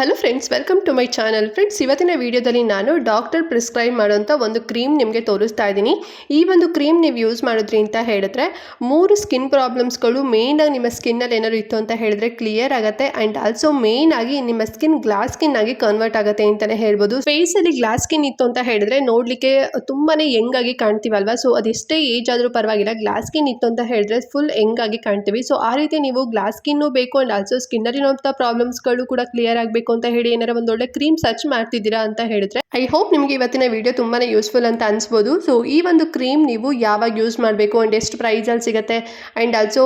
Hello friends welcome to my channel friends ಇವತ್ತಿನ ವಿಡಿಯೋದಲ್ಲಿ ನಾನು ಡಾಕ್ಟರ್ ಪ್ರಿಸ್ಕ್ರೈಬ್ ಮಾಡೋಂಥ ಒಂದು ಕ್ರೀಮ್ ನಿಮಗೆ ತೋರಿಸ್ತಾ ಇದ್ದೀನಿ. ಈ ಒಂದು ಕ್ರೀಮ್ ನೀವು ಯೂಸ್ ಮಾಡಿದ್ರಿ ಅಂತ ಹೇಳಿದ್ರೆ, ಮೂರು ಸ್ಕಿನ್ ಪ್ರಾಬ್ಲಮ್ಸ್ಗಳು ಮೇಯ್ನಾಗಿ ನಿಮ್ಮ ಸ್ಕಿನ್ನಲ್ಲಿ ಏನಾದ್ರು ಇತ್ತು ಅಂತ ಹೇಳಿದ್ರೆ ಕ್ಲಿಯರ್ ಆಗುತ್ತೆ. ಆ್ಯಂಡ್ ಆಲ್ಸೋ ಮೇಯ್ನ್ ಆಗಿ ನಿಮ್ಮ ಸ್ಕಿನ್ ಗ್ಲಾಸ್ ಸ್ಕಿನ್ ಆಗಿ ಕನ್ವರ್ಟ್ ಆಗುತ್ತೆ ಅಂತಲೇ ಹೇಳ್ಬೋದು. ಫೇಸಲ್ಲಿ ಗ್ಲಾಸ್ ಸ್ಕಿನ್ ಇತ್ತು ಅಂತ ಹೇಳಿದ್ರೆ ನೋಡಲಿಕ್ಕೆ ತುಂಬಾ ಆಗಿ ಕಾಣ್ತೀವಲ್ವಾ? ಸೊ ಅದೆಷ್ಟೇ ಏಜ್ ಆದರೂ ಪರವಾಗಿಲ್ಲ ಗ್ಲಾಸ್ ಸ್ಕಿನ್ ಇತ್ತು ಅಂತ ಹೇಳಿದ್ರೆ ಫುಲ್ ಆಗಿ ಕಾಣ್ತೀವಿ. ಸೊ ಆ ರೀತಿ ನೀವು ಗ್ಲಾಸ್ ಸ್ಕಿನ್ನು ಬೇಕು ಆ್ಯಂಡ್ ಆಲ್ಸೋ ಸ್ಕಿನ್ನಲ್ಲಿರುವಂಥ ಪ್ರಾಬ್ಲಮ್ಸ್ಗಳು ಕೂಡ ಕ್ಲಿಯರ್ ಆಗಬೇಕು. ಅಂತ ಹೇಳಿ, ಏನಾರ ಒಂದು ಒಳ್ಳೆ ಕ್ರೀಮ್ ಸರ್ಚ್ ಮಾಡ್ತಿದ್ದೀರಾ ಅಂತ ಹೇಳಿದ್ರೆ ಐ ಹೋಪ್ ನಿಮಗೆ ಇವತ್ತಿನ ವಿಡಿಯೋ ತುಂಬಾನೇ ಯೂಸ್ಫುಲ್ ಅಂತ ಅನ್ಸ್ಬೋದು. ಸೊ ಈ ಒಂದು ಕ್ರೀಮ್ ನೀವು ಯಾವಾಗ ಯೂಸ್ ಮಾಡಬೇಕು ಅಂಡ್ ಎಷ್ಟು ಪ್ರೈಸಲ್ಲಿ ಸಿಗುತ್ತೆ ಆ್ಯಂಡ್ ಆಲ್ಸೋ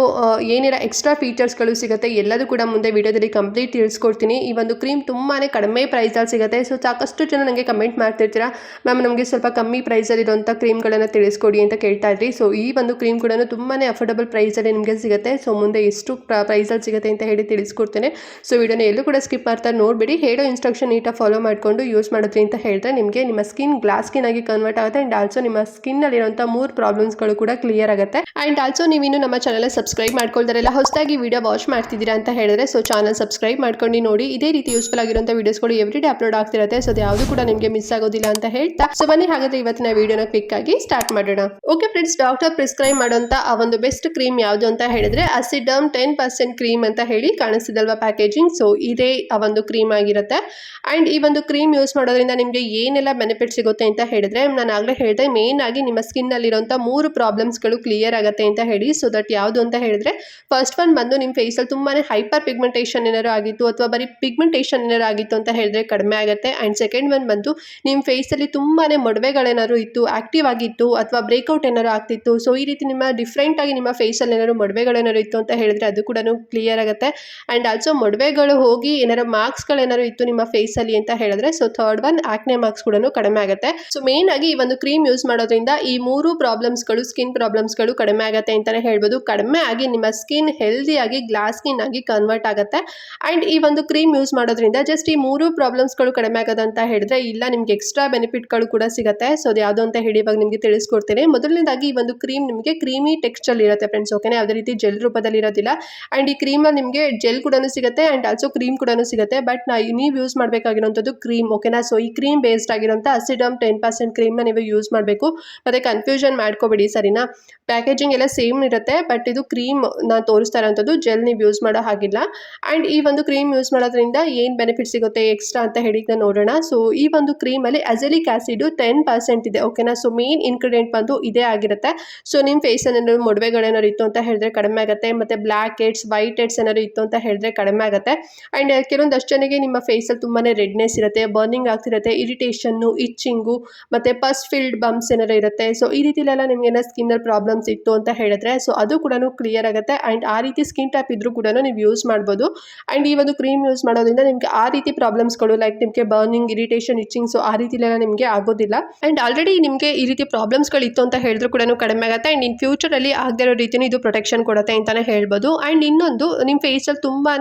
ಏನಿರ ಎಕ್ಸ್ಟ್ರಾ ಫೀಚರ್ಸ್ಗಳು ಸಿಗುತ್ತೆ, ಎಲ್ಲದೂ ಕೂಡ ಮುಂದೆ ವಿಡಿಯೋದಲ್ಲಿ ಕಂಪ್ಲೀಟ್ ತಿಳಿಸ್ಕೊಡ್ತೀನಿ. ಈ ಒಂದು ಕ್ರೀಮ್ ತುಂಬಾನೇ ಕಡಿಮೆ ಪ್ರೈಸಲ್ಲಿ ಸಿಗುತ್ತೆ. ಸೊ ಸಾಕಷ್ಟು ಜನ ನನಗೆ ಕಮೆಂಟ್ ಮಾಡ್ತಿರ್ತೀರಾ ಮ್ಯಾಮ್ ನಮಗೆ ಸ್ವಲ್ಪ ಕಮ್ಮಿ ಪ್ರೈಸಲ್ಲಿ ಇರುವಂಥ ಕ್ರೀಮ್ಗಳನ್ನು ತಿಳಿಸ್ಕೊಡಿ ಅಂತ ಕೇಳ್ತಾ ಇದ್ರಿ. ಸೊ ಈ ಒಂದು ಕ್ರೀಮ್ ಕೂಡ ತುಂಬಾನೇ ಅಫೋರ್ಡಬಲ್ ಪ್ರೈಸಲ್ಲಿ ನಿಮಗೆ ಸಿಗುತ್ತೆ. ಸೊ ಮುಂದೆ ಎಷ್ಟು ಪ್ರೈಸಲ್ಲಿ ಸಿಗುತ್ತೆ ಅಂತ ಹೇಳಿ ತಿಳಿಸ್ಕೊಡ್ತೇನೆ. ಸೊ ವಿಡಿಯೋನ ಎಲ್ಲೂ ಕೂಡ ಸ್ಕಿಪ್ ಮಾಡ್ತಾ ನೋಡಿಬಿಡಿ, ಹೇಳೋ ಇನ್ಸ್ಟ್ರಕ್ಷನ್ ನೀಟಾಗಿ ಫಾಲೋ ಮಾಡಿಕೊಂಡು ಯೂಸ್ ಮಾಡಿದ್ರಿ ಅಂತ ಹೇಳಿದ್ರೆ ನಿಮಗೆ ನಿಮ್ಮ ಸ್ಕಿನ್ ಗ್ಲಾಸ್ ಸ್ಕಿನ್ ಆಗಿ ಕನ್ವರ್ಟ್ ಆಗುತ್ತೆ ಆ್ಯಂಡ್ ಆಲ್ಸೋ ನಿಮ್ಮ ಸ್ಕಿನ್ನಲ್ಲಿರುವಂಥ ಮೂರು ಪ್ರಾಬ್ಲಮ್ಸ್ಗಳು ಕೂಡ ಕ್ಲಿಯರ್ ಆಗುತ್ತೆ. ಆ್ಯಂಡ್ ಆಲ್ಸೋ ನೀವಿನ್ನು ನಮ್ಮ ಚಾನಲ್ ಸಬ್ಸ್ಕ್ರೈಬ್ ಮಾಡ್ಕೊಳ್ತಾರೆಲ್ಲ ಹೊಸದಾಗಿ ವಿಡಿಯೋ ವಾಚ್ ಮಾಡ್ತಿದ್ದೀರಾ ಅಂತ ಹೇಳಿದ್ರೆ ಸೊ ಚಾನಲ್ ಸಬ್ಸ್ಕ್ರೈಬ್ ಮಾಡ್ಕೊಂಡು ನೋಡಿ. ಇದೇ ರೀತಿ ಯೂಸ್ಫುಲ್ ಆಗಿರುವಂಥ ವೀಡಿಯೋಸ್ಗಳು ಎವ್ರಿ ಡೇ ಅಪ್ಲೋಡ್ ಆಗ್ತಿರುತ್ತೆ ಸೊ ಯಾವುದು ಕೂಡ ನಿಮಗೆ ಮಿಸ್ ಆಗೋದಿಲ್ಲ ಅಂತ ಹೇಳ್ತಾ. ಸೊ ಬನ್ನಿ, ಹಾಗಾದ್ರೆ ಇವತ್ತಿನ ವಿಡಿಯೋನ ಕ್ವಿಕ್ ಆಗಿ ಸ್ಟಾರ್ಟ್ ಮಾಡೋಣ. ಓಕೆ ಫ್ರೆಂಡ್ಸ್ ಡಾಕ್ಟರ್ ಪ್ರಿಸ್ಕ್ರೈಬ್ ಮಾಡುವಂತ ಆ ಒಂದು ಬೆಸ್ಟ್ ಕ್ರೀಮ್ ಯಾವುದು ಅಂತ ಹೇಳಿದ್ರೆ ಅಸಿಡಮ್ ಟೆನ್ ಪರ್ಸೆಂಟ್ ಕ್ರೀಮ್ ಅಂತ ಹೇಳಿ ಕಾಣಿಸ್ತಿದಲ್ವಾ ಪ್ಯಾಕೇಜಿಂಗ್ ಸೊ ಇದೇ ಆ ಒಂದು ಕ್ರೀಮ್ ಆಗಿರುತ್ತೆ. ಆ್ಯಂಡ್ ಈ ಒಂದು ಕ್ರೀಮ್ ಯೂಸ್ ಮಾಡೋದ್ರಿಂದ ನಿಮಗೆ ಏನೆಲ್ಲ ಬೆನಿಫಿಟ್ ಸಿಗುತ್ತೆ ಅಂತ ಹೇಳಿದ್ರೆ, ನಾನು ಆಗಲೇ ಹೇಳಿದೆ ಮೇನ್ ಆಗಿ ನಿಮ್ಮ ಸ್ಕಿನ್ನಲ್ಲಿರೋಂಥ ಮೂರು ಪ್ರಾಬ್ಲಮ್ಸ್ಗಳು ಕ್ಲಿಯರ್ ಆಗುತ್ತೆ ಅಂತ ಹೇಳಿ. ಸೊ ದಟ್ ಯಾವುದು ಅಂತ ಹೇಳಿದ್ರೆ ಫಸ್ಟ್ ಒನ್ ಬಂದು ನಿಮ್ಮ ಫೇಸಲ್ಲಿ ತುಂಬಾ ಹೈಪರ್ ಪಿಗ್ಮೆಂಟೇಷನ್ ಏನಾರು ಆಗಿತ್ತು ಅಥವಾ ಬರೀ ಪಿಗ್ಮೆಂಟೇಷನ್ ಏನಾರು ಆಗಿತ್ತು ಅಂತ ಹೇಳಿದ್ರೆ ಕಡಿಮೆ ಆಗುತ್ತೆ. ಆ್ಯಂಡ್ ಸೆಕೆಂಡ್ ಒನ್ ಬಂದು ನಿಮ್ಮ ಫೇಸಲ್ಲಿ ತುಂಬಾ ಮೊಡವೆಗಳೇನಾದ್ರು ಇತ್ತು ಆಕ್ಟಿವ್ ಆಗಿತ್ತು ಅಥವಾ ಬ್ರೇಕ್ಔಟ್ ಏನಾರು ಆಗ್ತಿತ್ತು. ಸೊ ಈ ರೀತಿ ನಿಮ್ಮ ಡಿಫ್ರೆಂಟ್ ಆಗಿ ನಿಮ್ಮ ಫೇಸಲ್ಲಿ ಏನಾದ್ರು ಮೊಡವೆಗಳೇನಾರು ಇತ್ತು ಅಂತ ಹೇಳಿದ್ರೆ ಅದು ಕೂಡ ಕ್ಲಿಯರ್ ಆಗುತ್ತೆ. ಆ್ಯಂಡ್ ಆಲ್ಸೋ ಮೊಡವೆಗಳು ಹೋಗಿ ಏನಾರು ಮಾರ್ಕ್ಸ್ಗಳು ಏನಾರು ಇತ್ತು ನಿಮ್ಮ ಫೇಸಲ್ಲಿ ಅಂತ ಹೇಳಿದ್ರೆ so third one acne marks ಕೂಡ ಕಡಿಮೆ ಆಗುತ್ತೆ. ಸೊ ಮೇನ್ ಆಗಿ ಈ ಒಂದು ಕ್ರೀಮ್ ಯೂಸ್ ಮಾಡೋದ್ರಿಂದ ಈ ಮೂರು ಪ್ರಾಬ್ಲಮ್ಸ್ಗಳು ಸ್ಕಿನ್ ಪ್ರಾಬ್ಲಮ್ಸ್ಗಳು ಕಡಿಮೆ ಆಗುತ್ತೆ ಅಂತಲೇ ಹೇಳ್ಬೋದು. ಕಡಿಮೆ ಆಗಿ ನಿಮ್ಮ ಸ್ಕಿನ್ ಹೆಲ್ದಿಯಾಗಿ ಗ್ಲಾಸ್ ಸ್ಕಿನ್ ಆಗಿ ಕನ್ವರ್ಟ್ ಆಗುತ್ತೆ. ಆ್ಯಂಡ್ ಈ ಒಂದು ಕ್ರೀಮ್ ಯೂಸ್ ಮಾಡೋದ್ರಿಂದ ಜಸ್ಟ್ ಈ ಮೂರು ಪ್ರಾಬ್ಲಮ್ಸ್ಗಳು ಕಡಿಮೆ ಆಗೋದಂತ ಹೇಳಿದ್ರೆ, ಇಲ್ಲ ನಿಮ್ಗೆ ಎಕ್ಸ್ಟ್ರಾ ಬೆನಿಫಿಟ್ಗಳು ಕೂಡ ಸಿಗುತ್ತೆ. ಸೊ ಅದು ಯಾವುದು ಅಂತ ಹೇಳಿ ಇವಾಗ ನಿಮಗೆ ತಿಳಿಸ್ಕೊಡ್ತೀನಿ. ಮೊದಲನೇದಾಗಿ ಈ ಒಂದು ಕ್ರೀಮ್ ನಿಮಗೆ ಕ್ರೀಮಿ ಟೆಕ್ಸ್ಚರ್ ಇರುತ್ತೆ ಫ್ರೆಂಡ್ಸ್ ಓಕೆನಾ ಯಾವುದೇ ರೀತಿ ಜೆಲ್ ರೂಪದಲ್ಲಿ ಇರೋದಿಲ್ಲ. ಆ್ಯಂಡ್ ಈ ಕ್ರೀಮಲ್ಲಿ ನಿಮಗೆ ಜೆಲ್ ಕೂಡ ಸಿಗುತ್ತೆ ಆ್ಯಂಡ್ ಆಲ್ಸೋ ಕ್ರೀಮ್ ಕೂಡ ಸಿಗುತ್ತೆ. ಬಟ್ ನಾ ನೀವು ಯೂಸ್ ಮಾಡಬೇಕಾಗಿರೋಂಥದ್ದು ಕ್ರೀಮ್ ಓಕೆನಾ ಸೊ ಈ ಕ್ರೀಮ್ ಬೇಸ್ಡ್ ಆಗಿರೋಂಥ ಅಸಿಡಮ್ ಟೆನ್ ಪರ್ಸೆಂಟ್ ಕ್ರೀಮ್ನ ನೀವು ಯೂಸ್ ಮಾಡಬೇಕು. ಮತ್ತು ಕನ್ಫ್ಯೂಷನ್ ಮಾಡ್ಕೋಬೇಡಿ, ಸರಿನಾ? ಪ್ಯಾಕೇಜಿಂಗ್ ಎಲ್ಲ ಸೇಮ್ ಇರುತ್ತೆ ಬಟ್ ಇದು ಕ್ರೀಮ್ ನಾನು ತೋರಿಸ್ತಾ ಇರೋಂಥದ್ದು ಜೆಲ್ ನೀವು ಯೂಸ್ ಮಾಡೋ ಹಾಗಿಲ್ಲ. ಆ್ಯಂಡ್ ಈ ಒಂದು ಕ್ರೀಮ್ ಯೂಸ್ ಮಾಡೋದ್ರಿಂದ ಏನು ಬೆನಿಫಿಟ್ ಸಿಗುತ್ತೆ ಎಕ್ಸ್ಟ್ರಾ ಅಂತ ಹೇಳಿ ನಾನು ನೋಡೋಣ. ಸೊ ಈ ಒಂದು ಕ್ರೀಮಲ್ಲಿ ಅಜೆಲಿಕ್ ಆ್ಯಸಿಡು ಟೆನ್ ಪರ್ಸೆಂಟ್ ಇದೆ ಓಕೆನಾ ಸೊ ಮೇನ್ ಇನ್ಗ್ರೀಡಿಯೆಂಟ್ ಬಂದು ಇದೇ ಆಗಿರುತ್ತೆ. ಸೊ ನಿಮ್ಮ ಫೇಸಲ್ಲಿ ಏನಾದ್ರು ಮೊಡವೆಗಳೇನಾದ್ರು ಇತ್ತು ಅಂತ ಹೇಳಿದ್ರೆ ಕಡಿಮೆ ಆಗುತ್ತೆ. ಮತ್ತು ಬ್ಲ್ಯಾಕ್ ಹೆಡ್ಸ್ ವೈಟ್ ಹೆಡ್ಸ್ ಏನಾದ್ರು ಇತ್ತು ಅಂತ ಹೇಳಿದ್ರೆ ಕಡಿಮೆ ಆಗುತ್ತೆ. ಆ್ಯಂಡ್ ಕೆಲವೊಂದಷ್ಟು ಜನಕ್ಕೆ ನಿಮ್ಮ ಫೇಸಲ್ಲಿ ತುಂಬಾ ರೆಡ್ನೆಸ್ ಇರುತ್ತೆ ಬರ್ನಿಂಗ್ ಆಗ್ತಿರುತ್ತೆ ಇರಿಟೇಷನ್ನು ಇಚ್ಚಿಂಗು ಮತ್ತು ಪಸ್ ಫಿಲ್ಡ್ ಬಂಪ್ಸ್ ಏನಾರು ಇರುತ್ತೆ. ಸೊ ಈ ರೀತಿಲೆಲ್ಲ ನಿಮ್ಗೆ ಏನೋ ಸ್ಕಿನ್ನಲ್ಲಿ ಪ್ರಾಬ್ಲಮ್ಸ್ ಇತ್ತು ಅಂತ ಹೇಳಿದ್ರೆ ಸೊ ಅದು ಕೂಡ ಕ್ಲಿಯರ್ ಆಗುತ್ತೆ. ಆ್ಯಂಡ್ ಆ ರೀತಿ ಸ್ಕಿನ್ ಟ್ಯಾಪ್ ಇದ್ರೂ ಕೂಡ ನೀವು ಯೂಸ್ ಮಾಡ್ಬೋದು. ಆ್ಯಂಡ್ ಈ ಒಂದು ಕ್ರೀಮ್ ಯೂಸ್ ಮಾಡೋದ್ರಿಂದ ನಿಮಗೆ ಆ ರೀತಿ ಪ್ರಾಬ್ಲಮ್ಸ್ಗಳು ಲೈಕ್ ನಿಮಗೆ ಬರ್ನಿಂಗ್ ಇರಿಟೇಷನ್ ಇಚ್ಚಿಂಗ್ ಸೊ ಆ ರೀತಿಲೆಲ್ಲ ನಿಮಗೆ ಆಗೋದಿಲ್ಲ. ಆ್ಯಂಡ್ ಆಲ್ರೆಡಿ ನಿಮಗೆ ಈ ರೀತಿ ಪ್ರಾಬ್ಲಮ್ಸ್ಗಳು ಇತ್ತು ಅಂತ ಹೇಳಿದ್ರು ಕೂಡ ಕಡಿಮೆ ಆಗುತ್ತೆ. ಆ್ಯಂಡ್ ಇನ್ ಫ್ಯೂಚರಲ್ಲಿ ಆಗದೇ ಇರೋ ರೀತಿಯೂ ಇದು ಪ್ರೊಟೆಕ್ಷನ್ ಕೊಡುತ್ತೆ ಅಂತಲೇ ಹೇಳ್ಬೋದು. ಆ್ಯಂಡ್ ಇನ್ನೊಂದು ನಿಮ್ಮ ಫೇಸಲ್ಲಿ ತುಂಬಾ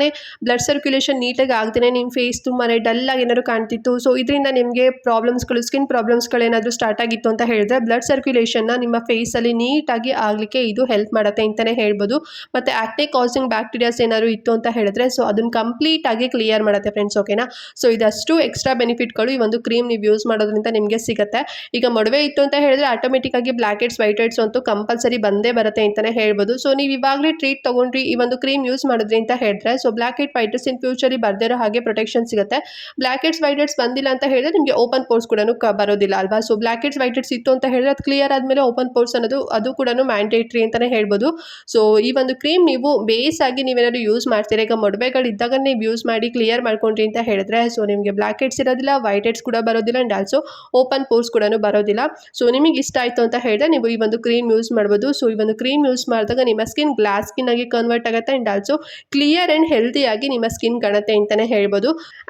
ಬ್ಲಡ್ ಸರ್ಕ್ಯುಲೇಷನ್ ನೀಟಾಗಿ ಆಗ್ದೇ ನಿಮ್ಮ ಫೇಸ್ ತುಂಬಾ ಡಲ್ಲಾಗಿ ಏನಾದ್ರು ಕಾಣ್ತಿತ್ತು. ಸೊ ಇದರಿಂದ ನಿಮಗೆ ಪ್ರಾಬ್ಲಮ್ಸ್ಗಳು ಸ್ಕಿನ್ ಪ್ರಾಬ್ಲಮ್ಸ್ಗಳು ಏನಾದರೂ ಸ್ಟಾರ್ಟ್ ಆಗಿತ್ತು ಅಂತ ಹೇಳಿದ್ರೆ ಬ್ಲಡ್ ಸರ್ಕ್ಯುಲೇಷನ್ನ ನಿಮ್ಮ ಫೇಸಲ್ಲಿ ನೀಟಾಗಿ ಆಗಲಿಕ್ಕೆ ಇದು ಹೆಲ್ಪ್ ಮಾಡುತ್ತೆ ಅಂತಲೇ ಹೇಳ್ಬೋದು. ಮತ್ತು ಆಕ್ನೆ ಕಾಸಿಂಗ್ ಬ್ಯಾಕ್ಟೀರಿಯಾಸ್ ಏನಾದರೂ ಇತ್ತು ಅಂತ ಹೇಳಿದ್ರೆ ಸೊ ಅದನ್ನು ಕಂಪ್ಲೀಟಾಗಿ ಕ್ಲಿಯರ್ ಮಾಡುತ್ತೆ ಫ್ರೆಂಡ್ಸ್ ಓಕೆನಾ ಸೊ ಇದಷ್ಟು ಎಕ್ಸ್ಟ್ರಾ ಬೆನಿಫಿಟ್ಗಳು ಈ ಒಂದು ಕ್ರೀಮ್ ನೀವು ಯೂಸ್ ಮಾಡೋದ್ರಿಂದ ನಿಮಗೆ ಸಿಗುತ್ತೆ. ಈಗ ಮೊಡವೆ ಇತ್ತು ಅಂತ ಹೇಳಿದ್ರೆ ಆಟೋಮೆಟಿಕ್ ಆಗಿ ಬ್ಲ್ಯಾಕ್ ಹೆಡ್ಸ್ ಅಂತೂ ಕಂಪಲ್ಸರಿ ಬಂದೇ ಬರುತ್ತೆ ಅಂತಲೇ ಹೇಳ್ಬೋದು. ಸೊ ನೀವು ಇವಾಗಲೇ ಟ್ರೀಟ್ ತೊಗೊಂಡ್ರಿ ಈ ಒಂದು ಕ್ರೀಮ್ ಯೂಸ್ ಮಾಡಿದ್ರಿ ಅಂತ ಹೇಳಿದ್ರೆ so black head white heads in ಫ್ಯೂಚರಿ ಬರ್ದಿರೋ ಹಾಗೆ ಪ್ರೊಟೆಕ್ಷನ್ ಸಿಗುತ್ತೆ. ಬ್ಲ್ಯಾಕ್ ಹೆಡ್ಸ್ ವೈಟ್ ಹೆಡ್ಸ್ ಬಂದಿಲ್ಲ ಅಂತ ಹೇಳಿದ್ರೆ ನಿಮಗೆ ಓಪನ್ ಪೋರ್ಸ್ ಕೂಡ ಬರೋದಿಲ್ಲ ಅಲ್ವಾ? So black heads white heads ಇತ್ತು ಅಂತ ಹೇಳಿದ್ರೆ ಅದು ಕ್ಲಿಯರ್ ಆದಮೇಲೆ ಓಪನ್ ಪೋರ್ಸ್ ಅನ್ನೋದು ಅದು ಕೂಡ ಮ್ಯಾಂಡೇಟ್ರಿ ಅಂತಲೇ ಹೇಳ್ಬೋದು. ಸೊ ಈ ಒಂದು ಕ್ರೀಮ್ ನೀವು ಬೇಸ್ ಆಗಿ ನೀವೇನಾದ್ರು ಯೂಸ್ ಮಾಡ್ತೀರಾ? ಈಗ ಮೊಡವೆಗಳು ಇದ್ದಾಗ ನೀವು ಯೂಸ್ ಮಾಡಿ ಕ್ಲಿಯರ್ ಮಾಡ್ಕೊಂಡ್ರಿ ಅಂತ ಹೇಳಿದ್ರೆ ಸೊ ನಿಮಗೆ ಹೆಡ್ಸ್ ಇರೋದಿಲ್ಲ ವೈಟ್ ಹೆಡ್ಸ್ ಕೂಡ ಬರೋದಿಲ್ಲ ಆ್ಯಂಡ್ ಆಲ್ಸೋ ಓಪನ್ ಪೋರ್ಸ್ ಕೂಡ ಬರೋದಿಲ್ಲ. ಸೊ ನಿಮಗೆ ಇಷ್ಟ ಆಯಿತು ಅಂತ ಹೇಳಿದ್ರೆ ನೀವು ಈ ಒಂದು ಕ್ರೀಮ್ ಯೂಸ್ ಮಾಡ್ಬೋದು. ಸೊ ಈ ಒಂದು ಕ್ರೀಮ್ ಯೂಸ್ ಮಾಡಿದಾಗ ನಿಮ್ಮ ಸ್ಕಿನ್ ಗ್ಲಾಸ್ ಸ್ಕಿನ್ ಆಗಿ ಕನ್ವರ್ಟ್ ಆಗುತ್ತೆ ಆ್ಯಂಡ್ ಆಲ್ಸೋ ಕ್ಲಿಯರ್ ಆ್ಯಂಡ್ ಹೆಲ್ದಿಯಾಗಿ ನಿಮ್ಮ ಸ್ಕಿನ್ ಕಾಣುತ್ತೆ ಅಂತಲೇ ಹೇಳ್ಬೋದು.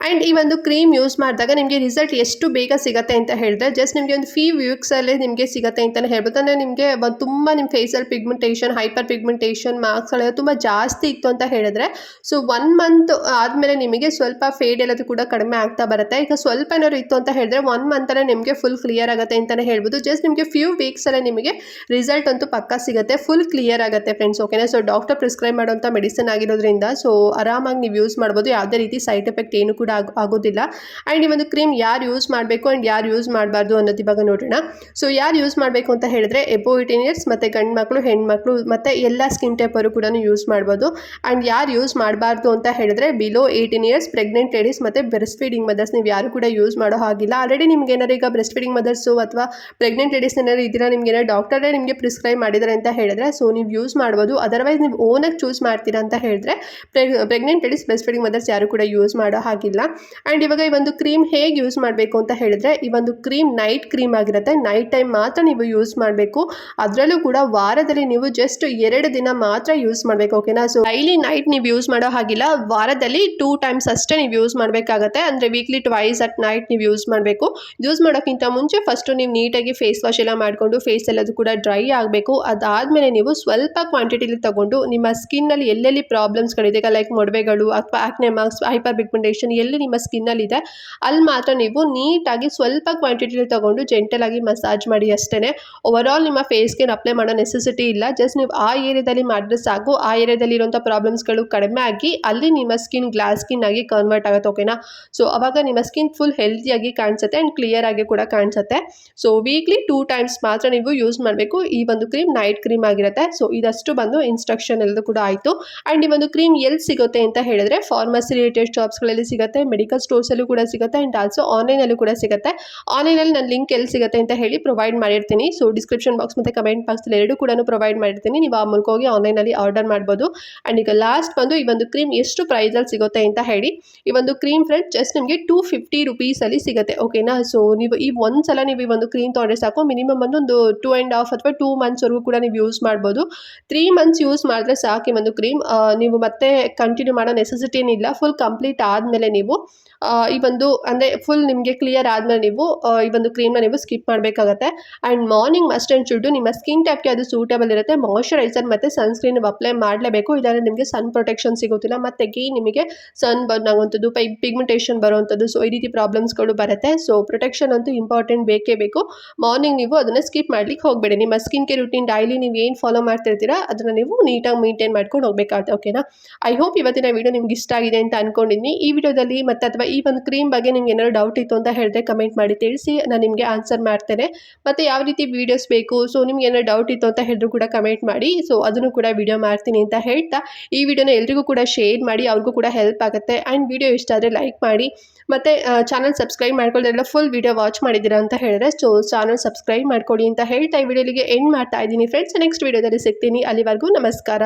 ಆ್ಯಂಡ್ ಈ ಒಂದು ಕ್ರೀಮ್ ಯೂಸ್ ಮಾಡಿದಾಗ ನಿಮಗೆ ರಿಸಲ್ಟ್ ಎಷ್ಟು ಬೇಗ ಸಿಗುತ್ತೆ ಅಂತ ಹೇಳಿದ್ರೆ ಜಸ್ಟ್ ನಿಮಗೆ ಒಂದು ಫೀ ವೀಕ್ಸಲ್ಲೇ ನಿಮಗೆ ಸಿಗುತ್ತೆ ಅಂತಲೇ ಹೇಳ್ಬೋದು. ಅಂದರೆ ನಿಮಗೆ ಒಂದು ತುಂಬ ನಿಮ್ಮ ಫೇಸಲ್ಲಿ ಪಿಗ್ಮೆಂಟೇಷನ್ ಹೈಪರ್ ಪಿಗ್ಮೆಂಟೇಷನ್ ಮಾರ್ಕ್ಸ್ಗಳೆಲ್ಲ ತುಂಬ ಜಾಸ್ತಿ ಇತ್ತು ಅಂತ ಹೇಳಿದ್ರೆ ಸೊ ಒನ್ ಮಂತ್ ಆದಮೇಲೆ ನಿಮಗೆ ಸ್ವಲ್ಪ ಫೇಡ್ ಎಲ್ಲದು ಕೂಡ ಕಡಿಮೆ ಆಗ್ತಾ ಬರುತ್ತೆ. ಈಗ ಸ್ವಲ್ಪ ಏನಾದ್ರು ಇತ್ತು ಅಂತ ಹೇಳಿದ್ರೆ ಒನ್ ಮಂತಲ್ಲೇ ನಿಮಗೆ ಫುಲ್ ಕ್ಲಿಯರ್ ಆಗುತ್ತೆ ಅಂತಲೇ ಹೇಳ್ಬೋದು. ಜಸ್ಟ್ ನಿಮಗೆ ಫ್ಯೂ ವೀಕ್ಸಲ್ಲೇ ನಿಮಗೆ ರಿಸಲ್ಟ್ ಅಂತೂ ಪಕ್ಕ ಸಿಗುತ್ತೆ ಫುಲ್ ಕ್ಲಿಯರ್ ಆಗುತ್ತೆ ಫ್ರೆಂಡ್ಸ್ ಓಕೆನಾ ಸೊ ಡಾಕ್ಟರ್ ಪ್ರಿಸ್ಕ್ರೈಬ್ ಮಾಡುವಂಥ ಮೆಡಿಸಿನ್ ಆಗಿರೋದ್ರಿಂದ ಸೊ ಆರಾಮಾಗಿ ನೀವು ಯೂಸ್ ಮಾಡ್ಬೋದು. ಯಾವುದೇ ರೀತಿ ಸೈಡ್ ಎಫೆಕ್ಟ್ ಏನು ಕೂಡ ಆಗ್ ಆಗೋದಿಲ್ಲ. ಆ್ಯಂಡ್ ಈ ಒಂದು ಕ್ರೀಮ್ ಯಾರು ಯೂಸ್ ಮಾಡಬೇಕು ಆ್ಯಂಡ್ ಯಾರು ಯೂಸ್ ಮಾಡಬಾರ್ದು ಅನ್ನೋದು ಇವಾಗ ನೋಡೋಣ. ಸೊ ಯಾರು ಯೂಸ್ ಮಾಡಬೇಕು ಅಂತ ಹೇಳಿದ್ರೆ ಎಬೋ ಏಯ್ಟೀನ್ ಇಯರ್ಸ್ ಮತ್ತು ಗಂಡು ಮಕ್ಕಳು ಹೆಣ್ಮಕ್ಳು ಮತ್ತು ಎಲ್ಲ ಸ್ಕಿನ್ ಟೈಪರು ಕೂಡ ಯೂಸ್ ಮಾಡ್ಬೋದು. ಆ್ಯಂಡ್ ಯಾರು ಯೂಸ್ ಮಾಡಬಾರ್ದು ಅಂತ ಹೇಳಿದ್ರೆ below eighteen years pregnant ladies ಮತ್ತು ಬ್ರೆಸ್ಟ್ ಫೀಡಿಂಗ್ ಮದರ್ಸ್ ನೀವು ಯಾರು ಕೂಡ ಯೂಸ್ ಮಾಡೋ ಹಾಗಿಲ್ಲ. ಆಲ್ರೆಡಿ ನಿಮ್ಗೆ ಏನಾರು ಈಗ ಬ್ರೆಸ್ಟ್ ಫೀಡಿಂಗ್ ಮದರ್ಸು ಅಥವಾ ಪ್ರೆಗ್ನೆಂಟ್ ಲೇಡೀಸ್ ಏನಾರು ಇದ್ದೀರಾ, ನಿಮ್ಗೆ ಏನಾರು ಡಾಕ್ಟರೇ ನಿಮಗೆ ಪ್ರಿಸ್ಕ್ರೈಬ್ ಮಾಡಿದ್ರೆ ಅಂತ ಹೇಳಿದ್ರೆ ಸೊ ನೀವು ಯೂಸ್ ಮಾಡ್ಬೋದು. ಅದರ್ವೈಸ್ ನೀವು ಓನಾಗಿ ಚೂಸ್ ಮಾಡ್ತೀರಾ ಅಂತ ಹೇಳಿದ್ರೆ pregnant ladies breast feeding mothers ಯಾರು ಕೂಡ ಯೂಸ್ ಮಾಡೋ ಹಾಗಿಲ್ಲ. ಆ್ಯಂಡ್ ಇವಾಗ ಈ ಒಂದು ಕ್ರೀಮ್ ಹೇಗೆ ಯೂಸ್ ಮಾಡಬೇಕು ಅಂತ ಹೇಳಿದ್ರೆ, ಈ ಒಂದು ಕ್ರೀಮ್ ನೈಟ್ ಕ್ರೀಮ್ ಆಗಿರುತ್ತೆ. ನೈಟ್ ಟೈಮ್ ಮಾತ್ರ ನೀವು ಯೂಸ್ ಮಾಡಬೇಕು. ಅದರಲ್ಲೂ ಕೂಡ ವಾರದಲ್ಲಿ ನೀವು ಜಸ್ಟ್ ಎರಡು ದಿನ ಮಾತ್ರ ಯೂಸ್ ಮಾಡಬೇಕು ಓಕೆನಾ ಸೊ ಡೈಲಿ ನೈಟ್ ನೀವು ಯೂಸ್ ಮಾಡೋ ಹಾಗಿಲ್ಲ. ವಾರದಲ್ಲಿ ಟೂ ಟೈಮ್ಸ್ ಅಷ್ಟೇ ನೀವು ಯೂಸ್ ಮಾಡಬೇಕಾಗತ್ತೆ. ಅಂದರೆ ವೀಕ್ಲಿ ಟ್ವೈಸ್ ಅಟ್ ನೈಟ್ ನೀವು ಯೂಸ್ ಮಾಡಬೇಕು. ಯೂಸ್ ಮಾಡೋಕ್ಕಿಂತ ಮುಂಚೆ ಫಸ್ಟು ನೀವು ನೀಟಾಗಿ ಫೇಸ್ ವಾಶ್ ಎಲ್ಲ ಮಾಡಿಕೊಂಡು ಫೇಸ್ ಎಲ್ಲದು ಕೂಡ ಡ್ರೈ ಆಗಬೇಕು. ಅದಾದಮೇಲೆ ನೀವು ಸ್ವಲ್ಪ ಕ್ವಾಂಟಿಟಿಲಿ ತಗೊಂಡು ನಿಮ್ಮ ಸ್ಕಿನ್ನಲ್ಲಿ ಎಲ್ಲೆಲ್ಲಿ ಪ್ರಾಬ್ಲಮ್ಸ್ಗಳಿದೆ ಲೈಕ್ ಮೊಡವೆಗಳು ಅಥವಾ ಆಕ್ನೆ ಮಾರ್ಕ್ಸ್ ಹೈಪರ್ ಪಿಗ್ಮೆಂಟೇಷನ್ ಎಲ್ಲಿ ನಿಮ್ಮ ಇದೆ, ಅಲ್ಲಿ ಮಾತ್ರ ನೀವು ನೀಟಾಗಿ ಸ್ವಲ್ಪ ಕ್ವಾಂಟಿಟಿಲಿ ತಗೊಂಡು ಜೆಂಟಲ್ ಆಗಿ ಮಸಾಜ್ ಮಾಡಿ ಅಷ್ಟೇ ಓವರ್ ಆಲ್ ನಿಮ್ಮ ಫೇಸ್ಗೆ ಅಪ್ಲೈ ಮಾಡೋ ನೆಸೆಸಿಟಿ ಇಲ್ಲ. ಜಸ್ಟ್ ನೀವು ಆ ಏರಿಯಾದಲ್ಲಿ ಮಾಡಿದ್ರೆ ಸಾಕು. ಆ ಏರಿಯಾದಲ್ಲಿ ಇರುವಂಥ ಪ್ರಾಬ್ಲಮ್ಸ್ಗಳು ಕಡಿಮೆ ಆಗಿ ಅಲ್ಲಿ ನಿಮ್ಮ ಸ್ಕಿನ್ ಗ್ಲಾಸ್ ಸ್ಕಿನ್ ಆಗಿ ಕನ್ವರ್ಟ್ ಆಗುತ್ತೆ ಓಕೆನಾ ಸೊ ಅವಾಗ ನಿಮ್ಮ ಸ್ಕಿನ್ ಫುಲ್ ಹೆಲ್ತಿಯಾಗಿ ಕಾಣಿಸುತ್ತೆ ಆ್ಯಂಡ್ ಕ್ಲಿಯರ್ ಆಗಿ ಕೂಡ ಕಾಣಿಸುತ್ತೆ. ಸೊ ವೀಕ್ಲಿ ಟೂ ಟೈಮ್ಸ್ ಮಾತ್ರ ನೀವು ಯೂಸ್ ಮಾಡಬೇಕು. ಈ ಒಂದು ಕ್ರೀಮ್ ನೈಟ್ ಕ್ರೀಮ್ ಆಗಿರುತ್ತೆ. ಸೊ ಇದಷ್ಟು ಬಂದು ಇನ್ಸ್ಟ್ರಕ್ಷನ್ ಎಲ್ಲದೂ ಕೂಡ ಆಯಿತು. ಆ್ಯಂಡ್ ಈ ಒಂದು ಕ್ರೀಮ್ ಎಲ್ಲಿ ಸಿಗುತ್ತೆ ಅಂತ ಹೇಳಿದ್ರೆ ಫಾರ್ಮಸಿ ರಿಲೇಟೆಡ್ ಶಾಪ್ಸ್ಗಳಲ್ಲಿ ಸಿಗುತ್ತೆ ಮೆಡಿಕಲ್ ಸ್ಟೋರ್ಸಲ್ಲೂ ಕೂಡ ಸಿಗುತ್ತೆ ಆ್ಯಂಡ್ ಆಲ್ಸೋ ಆನ್ಲೈನಲ್ಲೂ ಕೂಡ ಸಿಗುತ್ತೆ. ಆನ್ಲೈನಲ್ಲಿ ನಾನು ಲಿಂಕ್ ಎಲ್ಲಿ ಸಿಗುತ್ತೆ ಅಂತ ಹೇಳಿ ಪ್ರೊವೈಡ್ ಮಾಡಿರ್ತೀನಿ. ಸೊ ಡಿಸ್ಕ್ರಿಪ್ಷನ್ ಬಾಕ್ಸ್ ಮತ್ತು ಕಮೆಂಟ್ ಬಾಕ್ಸಲ್ಲಿ ಎರಡು ಕೂಡ ಪ್ರೊವೈಡ್ ಮಾಡಿರ್ತೀನಿ. ನೀವು ಆ ಮೂಲಕ ಹೋಗಿ ಆನ್ಲೈನಲ್ಲಿ ಆರ್ಡರ್ ಮಾಡ್ಬೋದು. ಆ್ಯಂಡ್ ಈಗ ಲಾಸ್ಟ್ ಬಂದು ಈ ಒಂದು ಕ್ರೀಮ್ ಎಷ್ಟು ಪ್ರೈಸಲ್ಲಿ ಸಿಗುತ್ತೆ ಅಂತ ಹೇಳಿ. ಈ ಒಂದು ಕ್ರೀಮ್ ಫ್ರೆಂಡ್ ಜಸ್ಟ್ ನಿಮಗೆ ಟೂ ಫಿಫ್ಟಿ ರುಪೀಸಲ್ಲಿ ಸಿಗುತ್ತೆ ಓಕೆನಾ ಸೊ ನೀವು ಈ ಒಂದು ಸಲ ನೀವು ಈ ಒಂದು ಕ್ರೀಮ್ ತೊಗೊಂಡ್ರೆ ಸಾಕು. ಮಿನಿಮಮ್ ಒಂದು ಒಂದು ಟೂ ಆ್ಯಂಡ್ ಹಾಫ್ ಅಥವಾ ಟೂ ಮಂತ್ಸ್ವರೆಗೂ ಕೂಡ ನೀವು ಯೂಸ್ ಮಾಡ್ಬೋದು. ತ್ರೀ ಮಂತ್ಸ್ ಯೂಸ್ ಮಾಡಿದ್ರೆ ಸಾಕು ಈ ಒಂದು ಕ್ರೀಮ್ ನೀವು ಮತ್ತೆ ಕಂಟಿನ್ಯೂ ಮಾಡೋ ನೆಸೆಸಿಟಿ ಏನಿಲ್ಲ. ಫುಲ್ ಕಂಪ್ಲೀಟ್ ಆದಮೇಲೆ ನೀವು ಈ ಒಂದು ಅಂದರೆ ಫುಲ್ ನಿಮಗೆ ಕ್ಲಿಯರ್ ಆದಮೇಲೆ ನೀವು ಈ ಒಂದು ಕ್ರೀಮ್ನ ನೀವು ಸ್ಕಿಪ್ ಮಾಡಬೇಕಾಗತ್ತೆ. And morning must and should ನಿಮ್ಮ ಸ್ಕಿನ್ ಟೈಪ್ಗೆ ಅದು ಸೂಟಬಲ್ ಇರುತ್ತೆ. ಮಾಯಶ್ಚರೈಸರ್ ಮತ್ತು ಸನ್ಸ್ಕ್ರೀನ್ ಅಪ್ಲೈ ಮಾಡಲೇಬೇಕು. ಇಲ್ಲಾಂದರೆ ನಿಮಗೆ ಸನ್ ಪ್ರೊಟೆಕ್ಷನ್ ಸಿಗೋದಿಲ್ಲ. ಮತ್ತು ಗೀ ನಿಮಗೆ ಸನ್ ಬರ್ನ್ ಆಗುವಂಥದ್ದು, ಪೈ ಪಿಗ್ಮೆಂಟೇಷನ್ ಬರುವಂಥದ್ದು ಸೊ ಈ ರೀತಿ ಪ್ರಾಬ್ಲಮ್ಸ್ಗಳು ಬರುತ್ತೆ. ಸೊ ಪ್ರೊಟೆಕ್ಷನ್ ಅಂತೂ ಇಂಪಾರ್ಟೆಂಟ್ ಬೇಕೇ ಬೇಕು. ಮಾರ್ನಿಂಗ್ ನೀವು ಅದನ್ನು ಸ್ಕಿಪ್ ಮಾಡ್ಲಿಕ್ಕೆ ಹೋಗಬೇಡಿ. ನಿಮ್ಮ ಸ್ಕಿನ್ ಕೇರ್ ರುಟೀನ್ ಡೈಲಿ ನೀವು ಏನು ಫಾಲೋ ಮಾಡ್ತಿರ್ತೀರಾ, ಅದನ್ನು ನೀವು ನೀಟಾಗಿ ಮೇಂಟೈನ್ ಮಾಡ್ಕೊಂಡು ಹೋಗಬೇಕಾಗುತ್ತೆ ಓಕೆನಾ ಐ ಹೋಪ್ ಇವತ್ತಿನ ವಿಡಿಯೋ ನಿಮ್ಗೆ ಇಷ್ಟ ಆಗಿದೆ ಅಂತ ಅನ್ಕೊಂಡಿದ್ದೀನಿ. ಈ ವಿಡಿಯೋದಲ್ಲಿ ಮತ್ತೆ ಅಥವಾ ಈ ಒಂದು ಕ್ರೀಮ್ ಬಗ್ಗೆ ನಿಮ್ಗೆ ಏನಾದ್ರು ಡೌಟ್ ಇತ್ತು ಅಂತ ಹೇಳಿದ್ರೆ ಕಮೆಂಟ್ ಮಾಡಿ ತಿಳಿಸಿ, ನಾನು ನಿಮಗೆ ಆನ್ಸರ್ ಮಾಡ್ತೇನೆ. ಮತ್ತು ಯಾವ ರೀತಿ ವೀಡಿಯೋಸ್ ಬೇಕು ಸೊ ನಿಮ್ಗೆ ಏನಾದ್ರು ಡೌಟ್ ಇತ್ತು ಅಂತ ಹೇಳಿದ್ರು ಕೂಡ ಕಮೆಂಟ್ ಮಾಡಿ ಸೊ ಅದನ್ನು ಕೂಡ ವಿಡಿಯೋ ಮಾಡ್ತೀನಿ ಅಂತ ಹೇಳ್ತಾ, ಈ ವಿಡಿಯೋನ ಎಲ್ರಿಗೂ ಕೂಡ ಶೇರ್ ಮಾಡಿ, ಅವ್ರಿಗೂ ಕೂಡ ಹೆಲ್ಪ್ ಆಗುತ್ತೆ. ಆ್ಯಂಡ್ ವಿಡಿಯೋ ಇಷ್ಟ ಆದರೆ ಲೈಕ್ ಮಾಡಿ, ಮತ್ತು ಚಾನಲ್ ಸಬ್ಸ್ಕ್ರೈಬ್ ಮಾಡ್ಕೊಳ್ಳೋದೆಲ್ಲ ಫುಲ್ ವಿಡಿಯೋ ವಾಚ್ ಮಾಡಿದ್ದೀರಾ ಅಂತ ಹೇಳಿದ್ರೆ ಸೊ ಚಾನಲ್ ಸಬ್ಸ್ಕ್ರೈಬ್ ಮಾಡ್ಕೊಳ್ಳಿ ಅಂತ ಹೇಳ್ತಾ ಈ ವಿಡಿಯೋಲಿಗೆ ಎಂಡ್ ಮಾಡ್ತಾ ಇದ್ದೀನಿ. ಫ್ರೆಂಡ್ಸ್ ನೆಕ್ಸ್ಟ್ ವಿಡಿಯೋದಲ್ಲಿ ಸಿಗ್ತೀನಿ. ಅಲ್ಲಿವರೆಗೂ ನಮಸ್ಕಾರ.